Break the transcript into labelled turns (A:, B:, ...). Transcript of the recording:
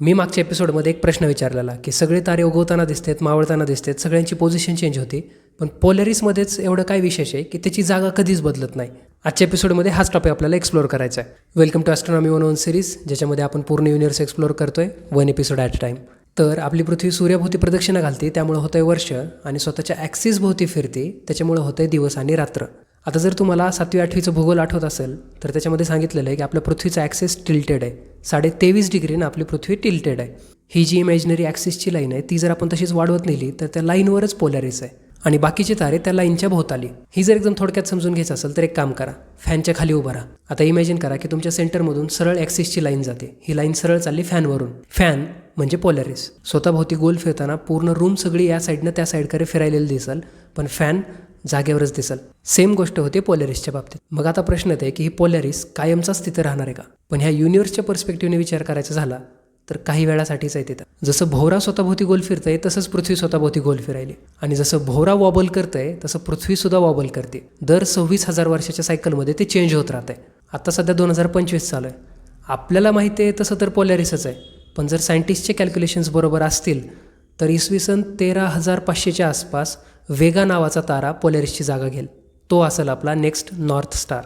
A: मी मागच्या एपिसोडमध्ये एक प्रश्न विचारलेला की सगळे तारे उगवताना दिसतात मावळताना दिसतात सगळ्यांची पोझिशन चेंज होती पण पोलॅरिसमध्येच एवढं काय विशेष आहे की त्याची जागा कधीच बदलत नाही. आजच्या एपिसोडमध्ये हाच टॉपिक आपल्याला एक्सप्लोअर करायचा आहे. Welcome to astronomy one one series ज्याच्यामध्ये आपण पूर्ण युनिवर्स एक्सप्लोअर करतोय one episode at a time तर आपली पृथ्वी सूर्याभोवती प्रदक्षिणा घालते त्यामुळे होतंय वर्ष आणि स्वतःच्या ॲक्सिसभोवती फिरते त्याच्यामुळे होतंय दिवस आणि रात्र. आता जर तुम्हाला सातवी आठवीचं भूगोल आठवत असेल तर त्याच्यामध्ये सांगितलेलं आहे की आपल्या पृथ्वीचा ॲक्सेस टिल्टेड आहे. साडे तेवीस डिग्रीनं आपली पृथ्वी टिल्टेड आहे. ही जी इमॅजिनरी ॲक्सिसची लाईन आहे ती जर आपण तशीच वाढवत नेली तर त्या लाईनवरच पोलॅरिस आहे. आणि बाकीचे तारे त्या लाईनच्या भोवताली ही जर एकदम थोडक्यात समजून घ्यायचं असेल तर एक काम करा. फॅनच्या खाली उभा राहा. आता इमॅजिन करा की तुमच्या सेंटरमधून सरळ ॲक्सिसची लाईन जाते. ही लाईन सरळ चालली फॅनवरून फॅन म्हणजे पोलॅरिस स्वतःभोवती गोल फिरताना पूर्ण रूम सगळी या साईडनं त्या साईडकडे फिरायलेली दिसल पण फॅन जागेवरच दिसल. सेम गोष्ट होते पोलॅरिसच्या बाबतीत. मग आता प्रश्न येते की ही पोलॅरिस कायमचाच तिथं राहणार आहे का? पण ह्या युनिव्हर्सच्या पर्स्पेक्टिव्हने विचार करायचा झाला तर काही वेळासाठीच आहे तिथं. जसं भोवरा स्वतःभोवती गोल फिरतंय तसंच पृथ्वी स्वतःभोवती गोल फिरायली. आणि जसं भोवरा वॉबल करतंय तसं पृथ्वीसुद्धा वॉबल करते. दर सव्वीस हजार वर्षाच्या सायकलमध्ये ते चेंज होत राहतंय. आता सध्या दोन हजार पंचवीस चालू आहे. आपल्याला माहिती आहे तसं तर पोलॅरिसच आहे. पण जर सायंटिस्टचे कॅल्क्युलेशन्स बरोबर असतील तर इसवी सन तेरा हजार पाचशेच्या आसपास वेगा नावाचा तारा पोलॅरिसची जागा घेईल तो असेल आपला नेक्स्ट नॉर्थ स्टार.